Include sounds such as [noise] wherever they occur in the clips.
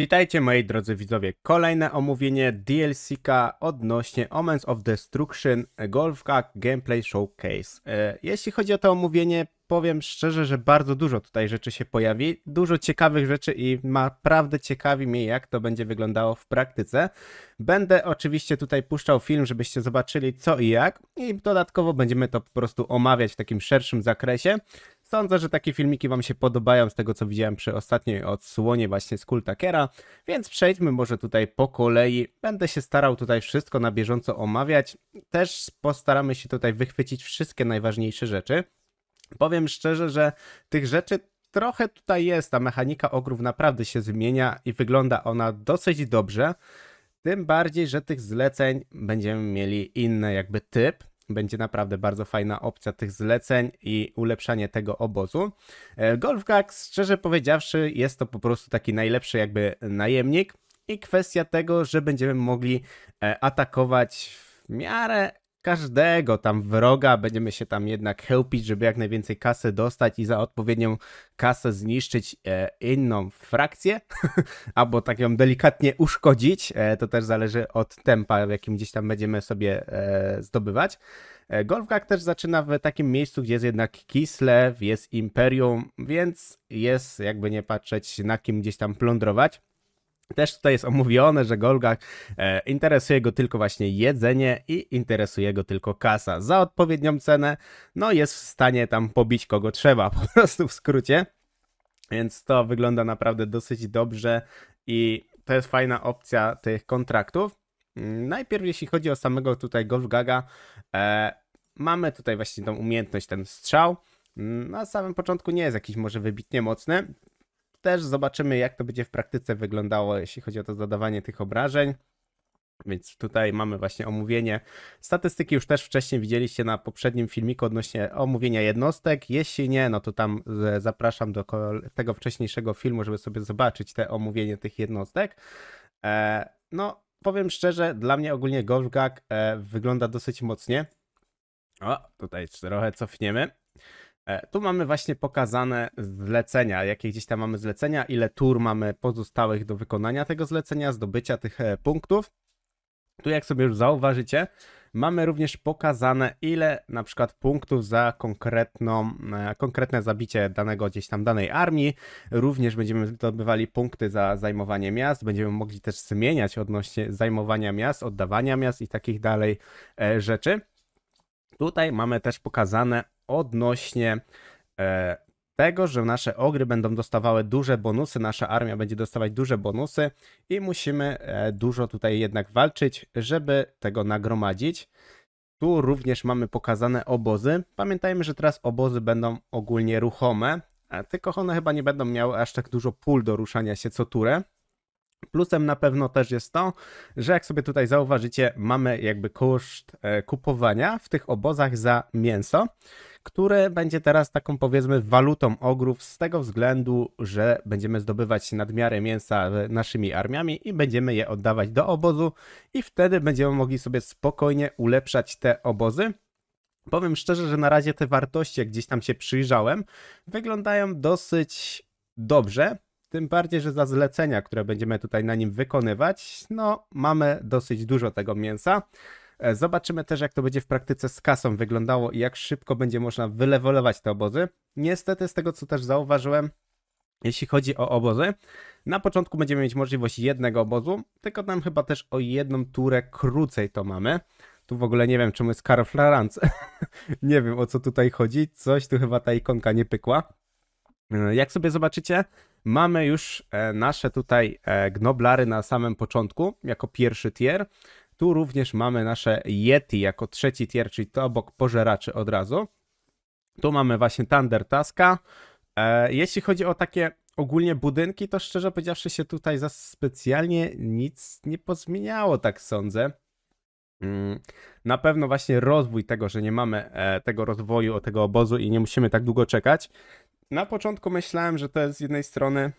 Witajcie moi drodzy widzowie, kolejne omówienie DLC-ka odnośnie Omens of Destruction Golfka Gameplay Showcase. E, Jeśli chodzi o to omówienie, powiem szczerze, że bardzo dużo tutaj rzeczy się pojawi, dużo ciekawych rzeczy i naprawdę ciekawi mnie jak to będzie wyglądało w praktyce. Będę oczywiście tutaj puszczał film, żebyście zobaczyli co i jak i dodatkowo będziemy to po prostu omawiać w takim szerszym zakresie. Sądzę, że takie filmiki Wam się podobają z tego, co widziałem przy ostatniej odsłonie właśnie z Kultakera, więc przejdźmy może tutaj po kolei. Będę się starał tutaj wszystko na bieżąco omawiać. Też postaramy się tutaj wychwycić wszystkie najważniejsze rzeczy. Powiem szczerze, że tych rzeczy trochę tutaj jest. Ta mechanika ogrów naprawdę się zmienia i wygląda ona dosyć dobrze. Tym bardziej, że tych zleceń będziemy mieli inny jakby typ. Będzie naprawdę bardzo fajna opcja tych zleceń i ulepszanie tego obozu. E, Golfgax, szczerze powiedziawszy, jest to po prostu taki najlepszy jakby najemnik i kwestia tego, że będziemy mogli e, atakować w miarę każdego tam wroga, będziemy się tam jednak chełpić, żeby jak najwięcej kasy dostać i za odpowiednią kasę zniszczyć e, inną frakcję, [laughs] albo tak ją delikatnie uszkodzić, e, to też zależy od tempa, w jakim gdzieś tam będziemy sobie e, zdobywać. E, Golfgag też zaczyna w takim miejscu, gdzie jest jednak Kislev, jest Imperium, więc jest jakby nie patrzeć na kim gdzieś tam plądrować. Też tutaj jest omówione, że Golgak e, interesuje go tylko właśnie jedzenie i interesuje go tylko kasa. Za odpowiednią cenę, no jest w stanie tam pobić kogo trzeba, [laughs] po prostu w skrócie. Więc to wygląda naprawdę dosyć dobrze i to jest fajna opcja tych kontraktów. Najpierw jeśli chodzi o samego tutaj Golfgaga, e, mamy tutaj właśnie tą umiejętność, ten strzał. Na samym początku nie jest jakiś może wybitnie mocny, też zobaczymy, jak to będzie w praktyce wyglądało, jeśli chodzi o to zadawanie tych obrażeń. Więc tutaj mamy właśnie omówienie. Statystyki już też wcześniej widzieliście na poprzednim filmiku odnośnie omówienia jednostek. Jeśli nie, no to tam z- zapraszam do tego wcześniejszego filmu, żeby sobie zobaczyć te omówienie tych jednostek. E, no, powiem szczerze, dla mnie ogólnie Golfgag e, wygląda dosyć mocnie. O, tutaj trochę cofniemy. E, Tu mamy właśnie pokazane zlecenia, jakie gdzieś tam mamy zlecenia, ile tur mamy pozostałych do wykonania tego zlecenia, zdobycia tych e, punktów. Tu jak sobie już zauważycie, mamy również pokazane ile na przykład punktów za konkretną, e, konkretne zabicie danego gdzieś tam danej armii. Również będziemy zdobywali punkty za zajmowanie miast, będziemy mogli też zmieniać odnośnie zajmowania miast, oddawania miast i takich dalej rzeczy. Tutaj mamy też pokazane odnośnie e, tego, że nasze ogry będą dostawały duże bonusy, nasza armia będzie dostawać duże bonusy i musimy e, dużo tutaj jednak walczyć, żeby tego nagromadzić. Tu również mamy pokazane obozy. Pamiętajmy, że teraz obozy będą ogólnie ruchome, a tylko one chyba nie będą miały aż tak dużo pól do ruszania się co turę. Plusem na pewno też jest to, że jak sobie tutaj zauważycie, mamy jakby koszt e, kupowania w tych obozach za mięso, które będzie teraz taką powiedzmy walutą ogrów z tego względu, że będziemy zdobywać nadmiarę mięsa naszymi armiami i będziemy je oddawać do obozu i wtedy będziemy mogli sobie spokojnie ulepszać te obozy. Powiem szczerze, że na razie te wartości, jak gdzieś tam się przyjrzałem, wyglądają dosyć dobrze. Tym bardziej, że za zlecenia, które będziemy tutaj na nim wykonywać, no mamy dosyć dużo tego mięsa. E, Zobaczymy też, jak to będzie w praktyce z kasą wyglądało i jak szybko będzie można wylewolować te obozy. Niestety, z tego co też zauważyłem, jeśli chodzi o obozy, na początku będziemy mieć możliwość jednego obozu, tylko tam chyba też o jedną turę krócej to mamy. Tu w ogóle nie wiem, czemu jest Karl Florence. [laughs] nie wiem, o co tutaj chodzi. Coś tu chyba ta ikonka nie pykła. E, Jak sobie zobaczycie, mamy już e, nasze tutaj e, gnoblary na samym początku, jako pierwszy tier. Tu również mamy nasze Yeti jako trzeci tier, czyli to obok pożeraczy od razu. Tu mamy właśnie Thunder Taska. E, jeśli chodzi o takie ogólnie budynki, to szczerze powiedziawszy się tutaj za specjalnie nic nie pozmieniało, tak sądzę. Mm, Na pewno właśnie rozwój tego, że nie mamy tego rozwoju, tego obozu i nie musimy tak długo czekać. Na początku myślałem, że to jest z jednej strony.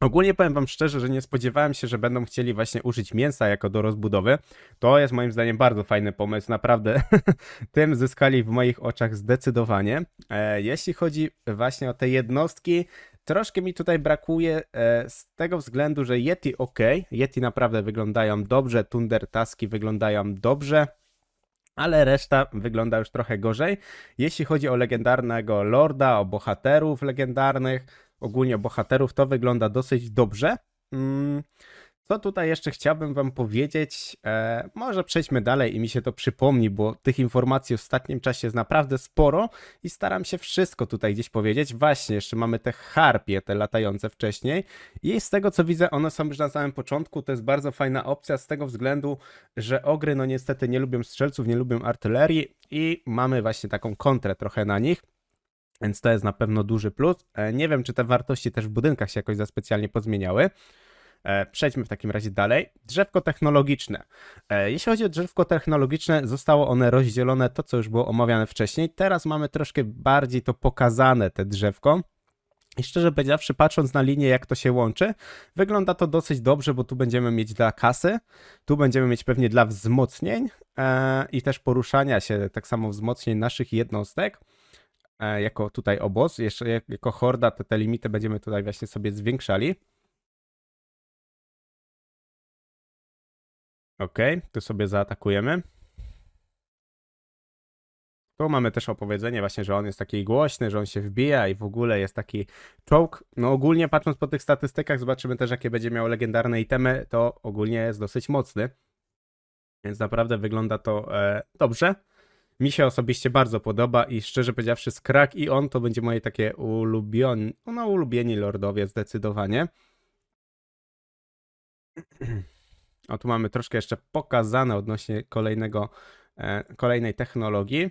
Ogólnie powiem wam szczerze, że nie spodziewałem się, że będą chcieli właśnie użyć mięsa jako do rozbudowy. To jest moim zdaniem bardzo fajny pomysł, naprawdę [laughs] tym zyskali w moich oczach zdecydowanie. E, jeśli chodzi właśnie o te jednostki, troszkę mi tutaj brakuje e, z tego względu, że Yeti ok, Yeti naprawdę wyglądają dobrze, Thunder Taski wyglądają dobrze, ale reszta wygląda już trochę gorzej. Jeśli chodzi o legendarnego Lorda, o bohaterów legendarnych, ogólnie o bohaterów, to wygląda dosyć dobrze. Mm, co tutaj jeszcze chciałbym Wam powiedzieć? E, może przejdźmy dalej i mi się to przypomni, bo tych informacji w ostatnim czasie jest naprawdę sporo i staram się wszystko tutaj gdzieś powiedzieć. Właśnie, jeszcze mamy te harpie, te latające wcześniej i z tego co widzę, one są już na samym początku. To jest bardzo fajna opcja z tego względu, że ogry no niestety nie lubią strzelców, nie lubią artylerii i mamy właśnie taką kontrę trochę na nich. Więc to jest na pewno duży plus. E, Nie wiem, czy te wartości też w budynkach się jakoś za specjalnie pozmieniały. E, Przejdźmy w takim razie dalej. Drzewko technologiczne. E, Jeśli chodzi o drzewko technologiczne, zostało one rozdzielone, to co już było omawiane wcześniej. Teraz mamy troszkę bardziej to pokazane, te drzewko. I szczerze powiedziawszy, patrząc na linię, jak to się łączy, wygląda to dosyć dobrze, bo tu będziemy mieć dla kasy, tu będziemy mieć pewnie dla wzmocnień e, i też poruszania się, tak samo wzmocnień naszych jednostek, e, jako tutaj obóz. Jeszcze jak, jako horda te, te limity będziemy tutaj właśnie sobie zwiększali. Ok, tu sobie zaatakujemy. Tu mamy też opowiedzenie właśnie, że on jest taki głośny, że on się wbija i w ogóle jest taki czołg. No ogólnie patrząc po tych statystykach, zobaczymy też jakie będzie miał legendarne itemy, to ogólnie jest dosyć mocny. Więc naprawdę wygląda to e, dobrze. Mi się osobiście bardzo podoba i szczerze powiedziawszy Skrak i on to będzie moje takie ulubione, no ulubieni lordowie zdecydowanie. [clears throat] O, tu mamy troszkę jeszcze pokazane odnośnie kolejnego, e, kolejnej technologii.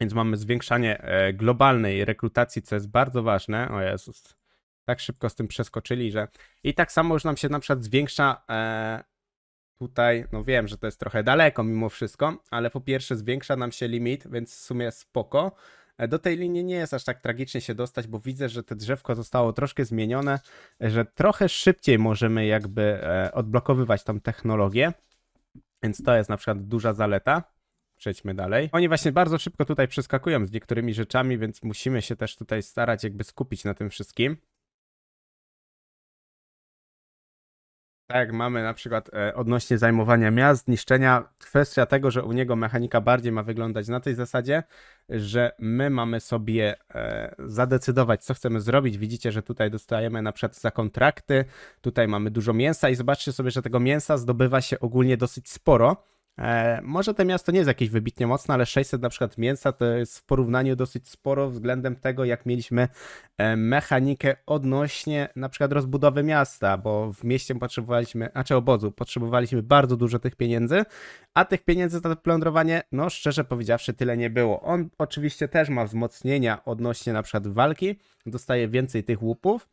Więc mamy zwiększanie e, globalnej rekrutacji, co jest bardzo ważne. O Jezus, tak szybko z tym przeskoczyli, że i tak samo już nam się na przykład zwiększa e, tutaj, no wiem, że to jest trochę daleko mimo wszystko, ale po pierwsze zwiększa nam się limit, więc w sumie spoko. E, Do tej linii nie jest aż tak tragicznie się dostać, bo widzę, że te drzewko zostało troszkę zmienione, że trochę szybciej możemy jakby e, odblokowywać tą technologię. Więc to jest na przykład duża zaleta. Przejdźmy dalej. Oni właśnie bardzo szybko tutaj przeskakują z niektórymi rzeczami, więc musimy się też tutaj starać jakby skupić na tym wszystkim. Tak, mamy na przykład e, odnośnie zajmowania miast, niszczenia, kwestia tego, że u niego mechanika bardziej ma wyglądać na tej zasadzie, że my mamy sobie e, zadecydować, co chcemy zrobić. Widzicie, że tutaj dostajemy na przykład za kontrakty, tutaj mamy dużo mięsa i zobaczcie sobie, że tego mięsa zdobywa się ogólnie dosyć sporo. E, może to miasto nie jest jakieś wybitnie mocne, ale 600 na przykład mięsa to jest w porównaniu dosyć sporo względem tego, jak mieliśmy e, mechanikę odnośnie na przykład rozbudowy miasta, bo w mieście potrzebowaliśmy, znaczy obozu, potrzebowaliśmy bardzo dużo tych pieniędzy, a tych pieniędzy za to plądrowanie, no szczerze powiedziawszy, tyle nie było. On oczywiście też ma wzmocnienia odnośnie na przykład walki, dostaje więcej tych łupów,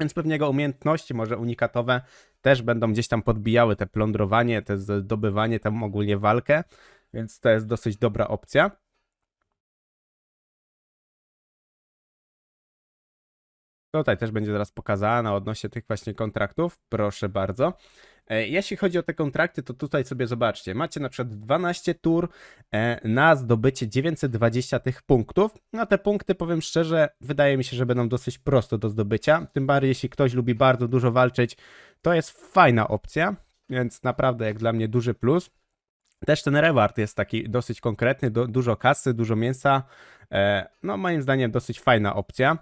więc pewnie jego umiejętności, może unikatowe, też będą gdzieś tam podbijały te plądrowanie, te zdobywanie, tam ogólnie walkę, więc to jest dosyć dobra opcja. Tutaj też będzie zaraz pokazane odnośnie tych właśnie kontraktów, proszę bardzo. E, Jeśli chodzi o te kontrakty, to tutaj sobie zobaczcie, macie na przykład 12 tur e, na zdobycie 920 tych punktów. No te punkty, powiem szczerze, wydaje mi się, że będą dosyć proste do zdobycia. Tym bardziej, jeśli ktoś lubi bardzo dużo walczyć, to jest fajna opcja, więc naprawdę jak dla mnie duży plus. Też ten reward jest taki dosyć konkretny, dużo kasy, dużo mięsa. E, no moim zdaniem dosyć fajna opcja.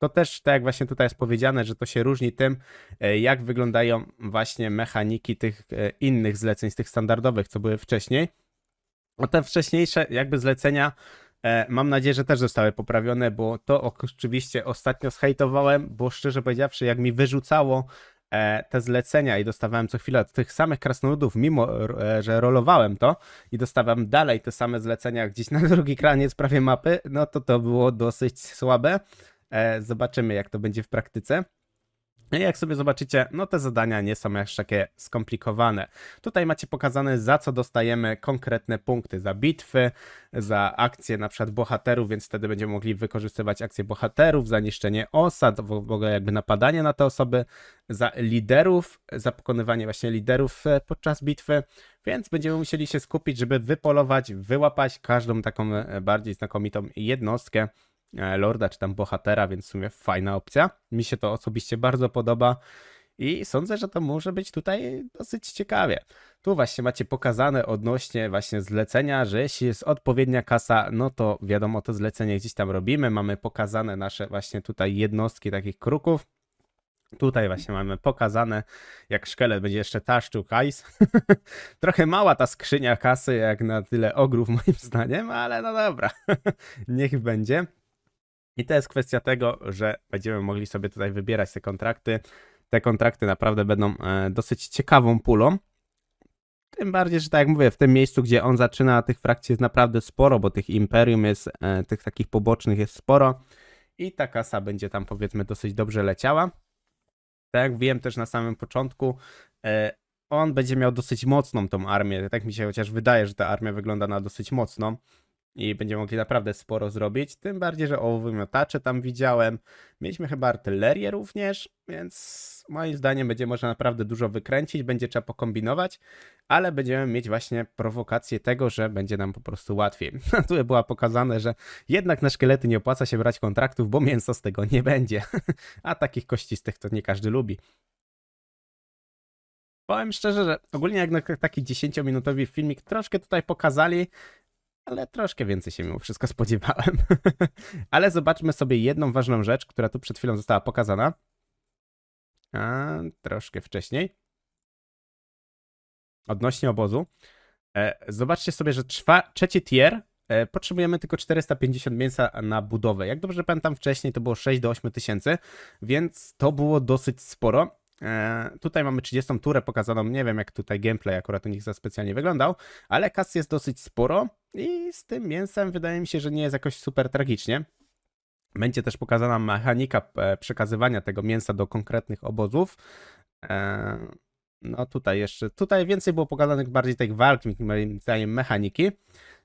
To też, tak jak właśnie tutaj jest powiedziane, że to się różni tym, e, jak wyglądają właśnie mechaniki tych e, innych zleceń, z tych standardowych, co były wcześniej. O te wcześniejsze jakby zlecenia e, mam nadzieję, że też zostały poprawione, bo to oczywiście ostatnio zhejtowałem, bo szczerze powiedziawszy, jak mi wyrzucało te zlecenia i dostawałem co chwilę od tych samych krasnoludów, mimo że rolowałem to i dostawałem dalej te same zlecenia gdzieś na [laughs] drugi kraniec prawie mapy, no to to było dosyć słabe. E, Zobaczymy, jak to będzie w praktyce. No jak sobie zobaczycie, no te zadania nie są aż takie skomplikowane. Tutaj macie pokazane, za co dostajemy konkretne punkty. Za bitwy, za akcje na przykład bohaterów, więc wtedy będziemy mogli wykorzystywać akcje bohaterów, za niszczenie osad, w ogóle jakby napadanie na te osoby, za liderów, za pokonywanie właśnie liderów e, podczas bitwy, więc będziemy musieli się skupić, żeby wypolować, wyłapać każdą taką e, bardziej znakomitą jednostkę, lorda czy tam bohatera, więc w sumie fajna opcja. Mi się to osobiście bardzo podoba i sądzę, że to może być tutaj dosyć ciekawie. Tu właśnie macie pokazane odnośnie właśnie zlecenia, że jeśli jest odpowiednia kasa, no to wiadomo, to zlecenie gdzieś tam robimy. Mamy pokazane nasze właśnie tutaj jednostki takich kruków. Tutaj właśnie mamy pokazane, jak szkielet będzie jeszcze taszczył hajs. [laughs] Trochę mała ta skrzynia kasy, jak na tyle ogrów [laughs] moim zdaniem, ale no dobra, [laughs] niech będzie. I to jest kwestia tego, że będziemy mogli sobie tutaj wybierać te kontrakty. Te kontrakty naprawdę będą e, dosyć ciekawą pulą. Tym bardziej, że tak jak mówię, w tym miejscu, gdzie on zaczyna, tych frakcji jest naprawdę sporo, bo tych imperium jest, e, tych takich pobocznych jest sporo. I ta kasa będzie tam powiedzmy dosyć dobrze leciała. Tak jak wiem też na samym początku, e, on będzie miał dosyć mocną tą armię. Tak mi się chociaż wydaje, że ta armia wygląda na dosyć mocną i będziemy mogli naprawdę sporo zrobić. Tym bardziej, że o wymiotacze tam widziałem. Mieliśmy chyba artylerię również, więc moim zdaniem będzie można naprawdę dużo wykręcić, będzie trzeba pokombinować, ale będziemy mieć właśnie prowokację tego, że będzie nam po prostu łatwiej. [laughs] tu była pokazane, że jednak na szkielety nie opłaca się brać kontraktów, bo mięso z tego nie będzie. [laughs] A takich kościstych to nie każdy lubi. Powiem szczerze, że ogólnie jak na taki 10-minutowy filmik troszkę tutaj pokazali, ale troszkę więcej się mimo wszystko [laughs] spodziewałem. ale zobaczmy sobie jedną ważną rzecz, która tu przed chwilą została pokazana. A, troszkę wcześniej. Odnośnie obozu. E, zobaczcie sobie, że trwa, trzeci tier e, potrzebujemy tylko 450 mięsa na budowę. Jak dobrze pamiętam wcześniej to było 6 do 8 tysięcy, więc to było dosyć sporo. E, tutaj mamy 30 turę pokazaną, nie wiem jak tutaj gameplay akurat u nich za specjalnie wyglądał, ale kas jest dosyć sporo i z tym mięsem wydaje mi się, że nie jest jakoś super tragicznie. Będzie też pokazana mechanika e, przekazywania tego mięsa do konkretnych obozów. No tutaj jeszcze, tutaj więcej było pokazanych bardziej tej walki, moim zdaniem mechaniki.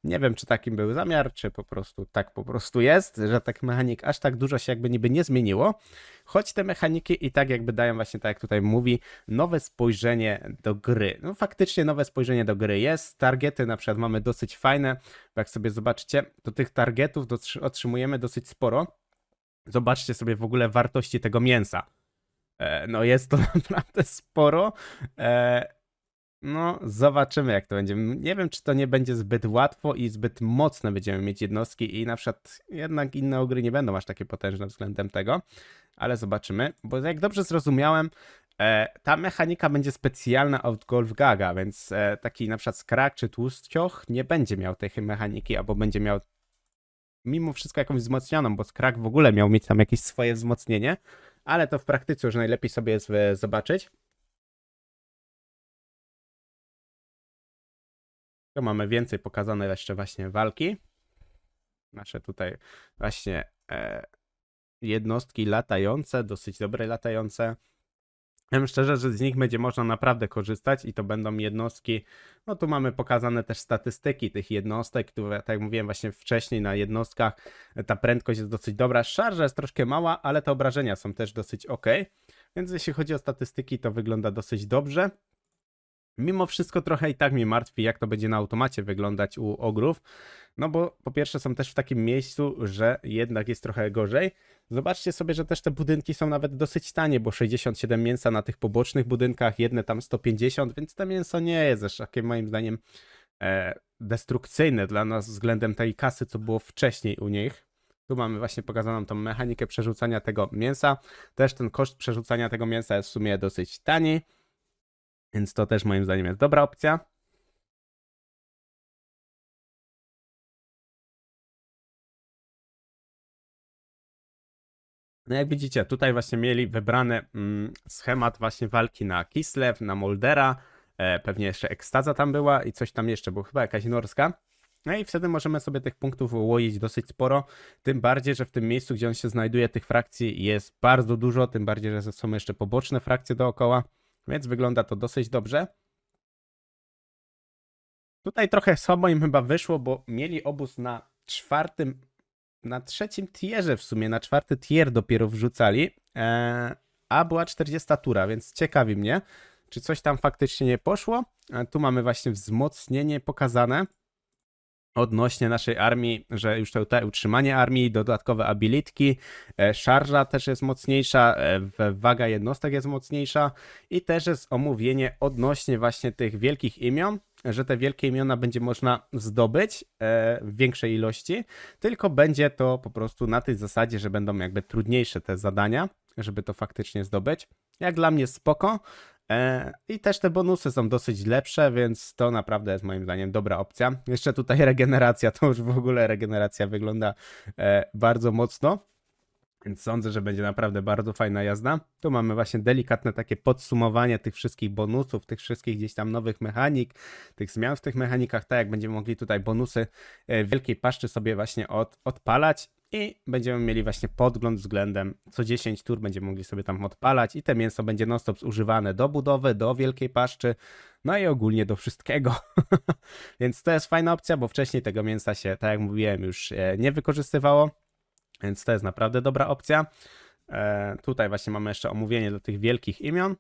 Nie wiem, czy takim był zamiar, czy po prostu tak po prostu jest, że tak mechanik aż tak dużo się jakby niby nie zmieniło, choć te mechaniki i tak jakby dają właśnie, tak jak tutaj mówi, nowe spojrzenie do gry. No faktycznie nowe spojrzenie do gry jest, targety na przykład mamy dosyć fajne, bo jak sobie zobaczycie, to tych targetów otrzymujemy dosyć sporo. Zobaczcie sobie w ogóle wartości tego mięsa. E, no jest to [laughs] naprawdę sporo. E, no, zobaczymy jak to będzie. Nie wiem, czy to nie będzie zbyt łatwo i zbyt mocne będziemy mieć jednostki i na przykład jednak inne ogry nie będą aż takie potężne względem tego, ale zobaczymy, bo jak dobrze zrozumiałem, e, ta mechanika będzie specjalna od Golf Gaga, więc taki na przykład skrak czy tłustcioch nie będzie miał tej mechaniki, albo będzie miał mimo wszystko jakąś wzmocnioną, bo skrak w ogóle miał mieć tam jakieś swoje wzmocnienie, ale to w praktyce już najlepiej sobie jest zobaczyć. Tu mamy więcej pokazane jeszcze właśnie walki. Nasze tutaj właśnie e, jednostki latające, dosyć dobre latające. Wiem szczerze, że z nich będzie można naprawdę korzystać i to będą jednostki. No tu mamy pokazane też statystyki tych jednostek, które, tak jak mówiłem właśnie wcześniej na jednostkach, ta prędkość jest dosyć dobra. Szarża jest troszkę mała, ale te obrażenia są też dosyć ok. Więc jeśli chodzi o statystyki, to wygląda dosyć dobrze. Mimo wszystko trochę i tak mnie martwi, jak to będzie na automacie wyglądać u ogrów. No bo po pierwsze są też w takim miejscu, że jednak jest trochę gorzej. Zobaczcie sobie, że też te budynki są nawet dosyć tanie, bo 67 mięsa na tych pobocznych budynkach, jedne tam 150, więc to mięso nie jest aż takie moim zdaniem e, destrukcyjne dla nas względem tej kasy, co było wcześniej u nich. Tu mamy właśnie pokazaną tą mechanikę przerzucania tego mięsa. Też ten koszt przerzucania tego mięsa jest w sumie dosyć tani. Więc to też moim zdaniem jest dobra opcja. No jak widzicie, tutaj właśnie mieli wybrany mm, schemat właśnie walki na Kislev, na Moldera, e, pewnie jeszcze Ekstaza tam była i coś tam jeszcze, bo chyba jakaś norska. No i wtedy możemy sobie tych punktów łoić dosyć sporo, tym bardziej, że w tym miejscu, gdzie on się znajduje, tych frakcji jest bardzo dużo, tym bardziej, że są jeszcze poboczne frakcje dookoła, więc wygląda to dosyć dobrze. Tutaj trochę słabo im chyba wyszło, bo mieli obóz na czwartym, na trzecim tierze w sumie, na czwarty tier dopiero wrzucali, eee, a była 40 tura, więc ciekawi mnie, czy coś tam faktycznie nie poszło. Tu mamy właśnie wzmocnienie pokazane. Odnośnie naszej armii, że już tutaj utrzymanie armii, dodatkowe abilitki, e, szarża też jest mocniejsza, e, waga jednostek jest mocniejsza i też jest omówienie odnośnie właśnie tych wielkich imion, że te wielkie imiona będzie można zdobyć e, w większej ilości, tylko będzie to po prostu na tej zasadzie, że będą jakby trudniejsze te zadania, żeby to faktycznie zdobyć. Jak dla mnie spoko. E, I też te bonusy są dosyć lepsze, więc to naprawdę jest moim zdaniem dobra opcja. Jeszcze tutaj [laughs] regeneracja, to już w ogóle regeneracja wygląda e, bardzo mocno. Więc sądzę, że będzie naprawdę bardzo fajna jazda. Tu mamy właśnie delikatne takie podsumowanie tych wszystkich bonusów, tych wszystkich gdzieś tam nowych mechanik, tych zmian w tych mechanikach, tak jak będziemy mogli tutaj bonusy e, wielkiej paszczy sobie właśnie od, odpalać i będziemy mieli właśnie podgląd względem co 10 tur będziemy mogli sobie tam odpalać i te mięso będzie non-stop zużywane do budowy, do wielkiej paszczy, no i ogólnie do wszystkiego. [laughs] Więc to jest fajna opcja, bo wcześniej tego mięsa się, tak jak mówiłem, już e, nie wykorzystywało. Więc to jest naprawdę dobra opcja. E, tutaj właśnie mamy jeszcze omówienie do tych wielkich imion.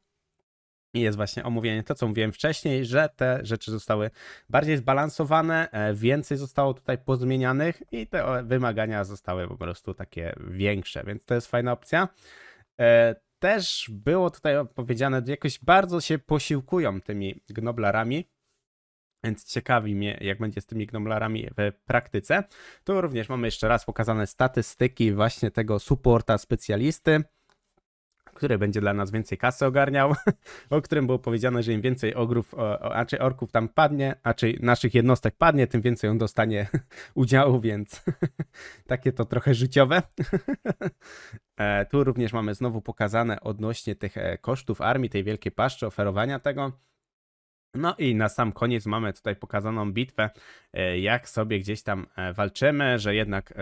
I jest właśnie omówienie to, co mówiłem wcześniej, że te rzeczy zostały bardziej zbalansowane, e, więcej zostało tutaj pozmienianych i te wymagania zostały po prostu takie większe, więc to jest fajna opcja. E, Też było tutaj powiedziane, że jakoś bardzo się posiłkują tymi gnoblarami, więc ciekawi mnie, jak będzie z tymi gnoblarami w praktyce. Tu również mamy jeszcze raz pokazane statystyki właśnie tego supporta specjalisty, który będzie dla nas więcej kasy ogarniał, [laughs] o którym było powiedziane, że im więcej ogrów, a czy orków tam padnie, a czy naszych jednostek padnie, tym więcej on dostanie [laughs] udziału, więc [laughs] takie to trochę życiowe. E, tu również mamy znowu pokazane odnośnie tych e, kosztów armii, tej wielkiej paszczy, oferowania tego. No i na sam koniec mamy tutaj pokazaną bitwę, e, jak sobie gdzieś tam e, walczymy, że jednak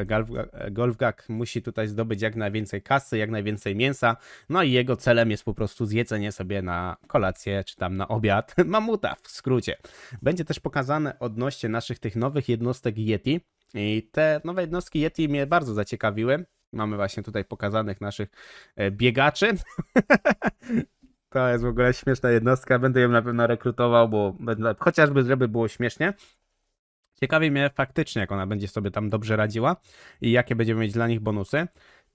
Golfgak musi tutaj zdobyć jak najwięcej kasy, jak najwięcej mięsa, no i jego celem jest po prostu zjedzenie sobie na kolację, czy tam na obiad [laughs] mamuta w skrócie. Będzie też pokazane odnośnie naszych tych nowych jednostek Yeti i te nowe jednostki Yeti mnie bardzo zaciekawiły. Mamy właśnie tutaj pokazanych naszych e, biegaczy. [laughs] To jest w ogóle śmieszna jednostka, będę ją na pewno rekrutował, bo będę, chociażby żeby było śmiesznie. Ciekawi mnie faktycznie, jak ona będzie sobie tam dobrze radziła i jakie będziemy mieć dla nich bonusy.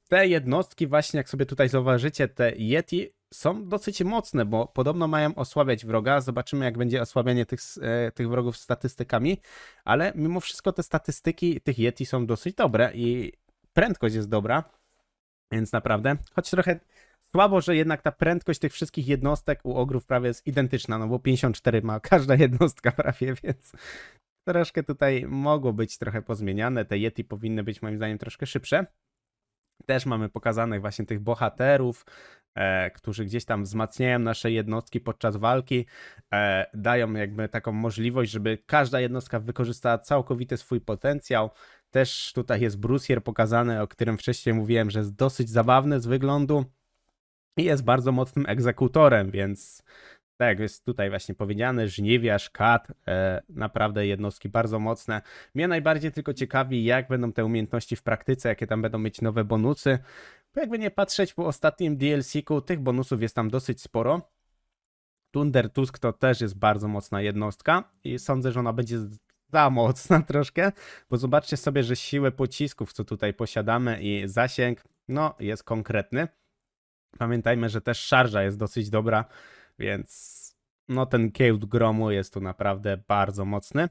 Te jednostki właśnie, jak sobie tutaj zauważycie, te Yeti są dosyć mocne, bo podobno mają osłabiać wroga. Zobaczymy, jak będzie osłabianie tych, e, tych wrogów statystykami, ale mimo wszystko te statystyki tych Yeti są dosyć dobre i prędkość jest dobra, więc naprawdę, choć trochę Słabo, że jednak ta prędkość tych wszystkich jednostek u ogrów prawie jest identyczna, no bo 54 ma każda jednostka prawie, [laughs] więc troszkę tutaj mogło być trochę pozmieniane. Te Yeti powinny być moim zdaniem troszkę szybsze. Też mamy pokazanych właśnie tych bohaterów, e, którzy gdzieś tam wzmacniają nasze jednostki podczas walki, e, dają jakby taką możliwość, żeby każda jednostka wykorzystała całkowity swój potencjał. Też tutaj jest Brusier pokazany, o którym wcześniej mówiłem, że jest dosyć zabawny z wyglądu i jest bardzo mocnym egzekutorem, więc tak jak jest tutaj właśnie powiedziane, żniwiarz, kat, e, naprawdę jednostki bardzo mocne. Mnie najbardziej tylko ciekawi, jak będą te umiejętności w praktyce, jakie tam będą mieć nowe bonusy. Bo jakby nie patrzeć po ostatnim DLC-ku, tych bonusów jest tam dosyć sporo. Thunder Tusk to też jest bardzo mocna jednostka i sądzę, że ona będzie za mocna [laughs] troszkę, bo zobaczcie sobie, że siłę pocisków, co tutaj posiadamy i zasięg, no jest konkretny. Pamiętajmy, że też szarża jest dosyć dobra, więc no ten kiełd gromu jest tu naprawdę bardzo mocny.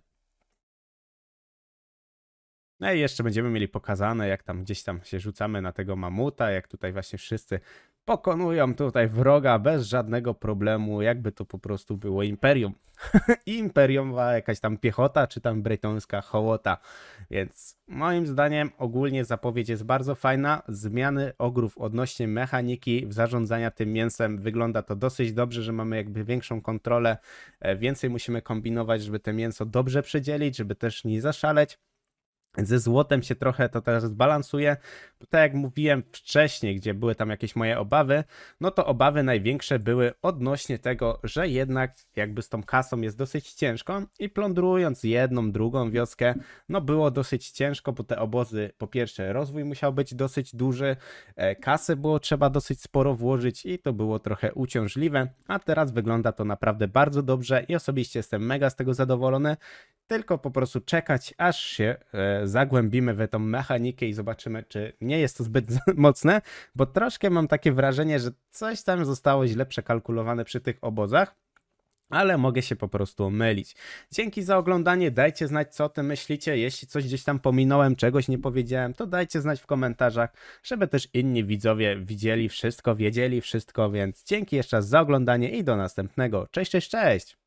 No i jeszcze będziemy mieli pokazane, jak tam gdzieś tam się rzucamy na tego mamuta, jak tutaj właśnie wszyscy pokonują tutaj wroga bez żadnego problemu, jakby to po prostu było imperium. [laughs] Imperiumowa jakaś tam piechota, czy tam brytońska hołota. Więc moim zdaniem ogólnie zapowiedź jest bardzo fajna. Zmiany ogrów odnośnie mechaniki w zarządzania tym mięsem wygląda to dosyć dobrze, że mamy jakby większą kontrolę. e, Więcej musimy kombinować, żeby to mięso dobrze przedzielić, żeby też nie zaszaleć. Ze złotem się trochę to teraz balansuje, bo tak jak mówiłem wcześniej, gdzie były tam jakieś moje obawy, no to obawy największe były odnośnie tego, że jednak jakby z tą kasą jest dosyć ciężko i plądrując jedną, drugą wioskę, no było dosyć ciężko, bo te obozy, po pierwsze rozwój musiał być dosyć duży, e, kasy było trzeba dosyć sporo włożyć i to było trochę uciążliwe, a teraz wygląda to naprawdę bardzo dobrze i osobiście jestem mega z tego zadowolony, tylko po prostu czekać, aż się e, zagłębimy w tą mechanikę i zobaczymy, czy nie jest to zbyt [laughs] mocne, bo troszkę mam takie wrażenie, że coś tam zostało źle przekalkulowane przy tych obozach. Ale mogę się po prostu mylić. Dzięki za oglądanie, dajcie znać co o tym myślicie. Jeśli coś gdzieś tam pominąłem, czegoś nie powiedziałem, to dajcie znać w komentarzach, żeby też inni widzowie widzieli wszystko, wiedzieli wszystko, więc dzięki jeszcze raz za oglądanie i do następnego. Cześć, cześć, cześć!